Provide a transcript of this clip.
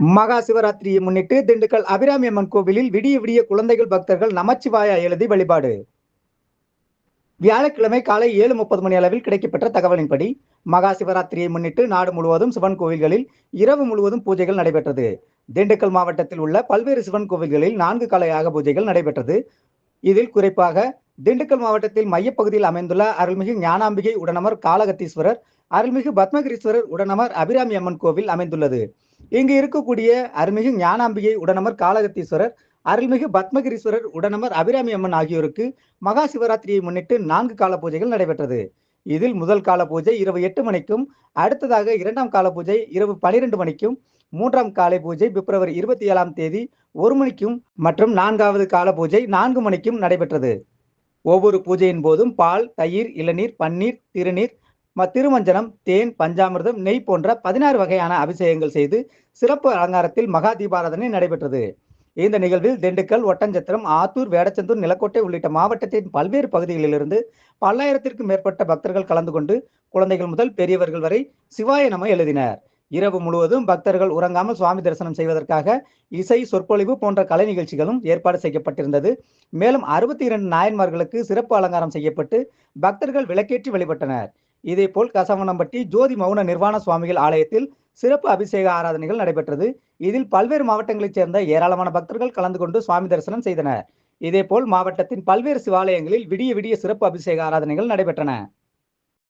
மகா சிவராத்திரியை முன்னிட்டு திண்டுக்கல் அபிராமி அம்மன் கோவிலில் விடிய விடிய குழந்தைகள் பக்தர்கள் நமச்சிவாயா எழுதி வழிபாடு. வியாழக்கிழமை காலை ஏழு முப்பது மணி அளவில் கிடைக்கப்பெற்ற தகவலின்படி மகா சிவராத்திரியை முன்னிட்டு நாடு முழுவதும் சிவன் கோவில்களில் இரவு முழுவதும் பூஜைகள் நடைபெற்றது. திண்டுக்கல் மாவட்டத்தில் உள்ள பல்வேறு சிவன் கோவில்களில் நான்கு கால யாக பூஜைகள் நடைபெற்றது. இதில் குறிப்பாக திண்டுக்கல் மாவட்டத்தில் மையப்பகுதியில் அமைந்துள்ள அருள்மிகு ஞானாம்பிகை உடனமர் காலகத்தீஸ்வரர் அருள்மிகு பத்மகிரீஸ்வரர் உடனமர் அபிராமி அம்மன் கோவில் அமைந்துள்ளது. இங்கு இருக்கக்கூடிய அருள்மிகு ஞானாம்பிகை உடனமர் காலகத்தீஸ்வரர் அருள்மிகு பத்மகிரீஸ்வரர் உடனமர் அபிராமி அம்மன் ஆகியோருக்கு மகா சிவராத்திரியை முன்னிட்டு நான்கு கால பூஜைகள் நடைபெற்றது. இதில் முதல் கால பூஜை இரவு எட்டு மணிக்கும் அடுத்ததாக இரண்டாம் கால பூஜை இரவு பனிரெண்டு மணிக்கும் மூன்றாம் காலை பூஜை பிப்ரவரி இருபத்தி ஏழாம் தேதி ஒரு மணிக்கும் மற்றும் நான்காவது கால பூஜை நான்கு மணிக்கும் நடைபெற்றது. ஒவ்வொரு பூஜையின் போதும் பால் தயிர் இளநீர் பன்னீர் திருநீர் திருமஞ்சனம் தேன் பஞ்சாமிர்தம் நெய் போன்ற பதினாறு வகையான அபிஷேகங்கள் செய்து சிறப்பு அலங்காரத்தில் மகா தீபாராதனை நடைபெற்றது. இந்த நிகழ்வில் திண்டுக்கல் ஒட்டஞ்சத்திரம் ஆத்தூர் வேடச்சந்தூர் நிலக்கோட்டை உள்ளிட்ட மாவட்டத்தின் பல்வேறு பகுதிகளிலிருந்து பல்லாயிரத்திற்கும் மேற்பட்ட பக்தர்கள் கலந்து கொண்டு குழந்தைகள் முதல் பெரியவர்கள் வரை சிவாய நம எழுதினர். இரவு முழுவதும் பக்தர்கள் உறங்காமல் சுவாமி தரிசனம் செய்வதற்காக இசை சொற்பொழிவு போன்ற கலை நிகழ்ச்சிகளும் ஏற்பாடு செய்யப்பட்டிருந்தது. மேலும் அறுபத்தி இரண்டு நாயன்மார்களுக்கு சிறப்பு அலங்காரம் செய்யப்பட்டு பக்தர்கள் விளக்கேற்றி வழிபட்டனர். இதேபோல் கசவனம்பட்டி ஜோதி மௌன நிர்வாண சுவாமிகள் ஆலயத்தில் சிறப்பு அபிஷேக ஆராதனைகள் நடைபெற்றது. இதில் பல்வேறு மாவட்டங்களைச் சேர்ந்த ஏராளமான பக்தர்கள் கலந்து கொண்டு சுவாமி தரிசனம் செய்தனர். இதேபோல் மாவட்டத்தின் பல்வேறு சிவாலயங்களில் விடிய விடிய சிறப்பு அபிஷேக ஆராதனைகள் நடைபெற்றன.